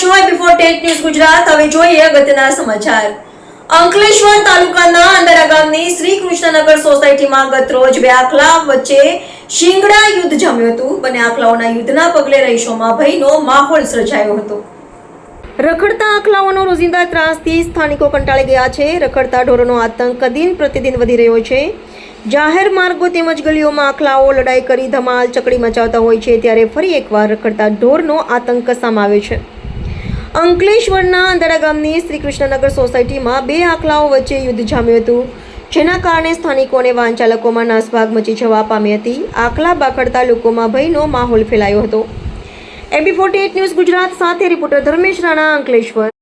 છો before TET news Gujarat. હવે જોઈએ અગત્યના સમાચાર. અંકલેશ્વર તાલુકાના અંદરા ગામની શ્રી કૃષ્ણનગર સોસાયટીમાં ગત રોજ બે આખલા વચ્ચે શિંગડા યુદ્ધ જામ્યું હતું. બંને આખલાઓના યુદ્ધના પગલે રહીશોમાં ભયનો માહોલ સર્જાયો હતો. રખડતા આખલાઓનો રોજિંદા ત્રાસથી સ્થાનિકો કંટાળી ગયા છે. રખડતા ઢોરોનો આતંક દિન પ્રતિદિન વધી રહ્યો છે. જાહેર માર્ગો તેમજ ગલીઓમાં આખલાઓ લડાઈ કરી ધમાલ ચકડી મચાવતા હોય છે ત્યારે ફરી એકવાર રખડતા ઢોરનો આતંક સામાવે છે. અંકલેશ્વરના અંધારા ગામની શ્રી કૃષ્ણનગર સોસાયટીમાં બે આખલાઓ વચ્ચે યુદ્ધ જામ્યું હતું. જેના કારણે સ્થાનિકો અને વાહન ચાલકોમાં નાસભાગ મચી જવા પામી હતી. આખલા બાખડતા લોકોમાં ભયનો માહોલ ફેલાયો હતો. એબી ફોર્ટી ન્યૂઝ ગુજરાત સાથે રિપોર્ટર ધર્મેશ રાણા અંકલેશ્વર.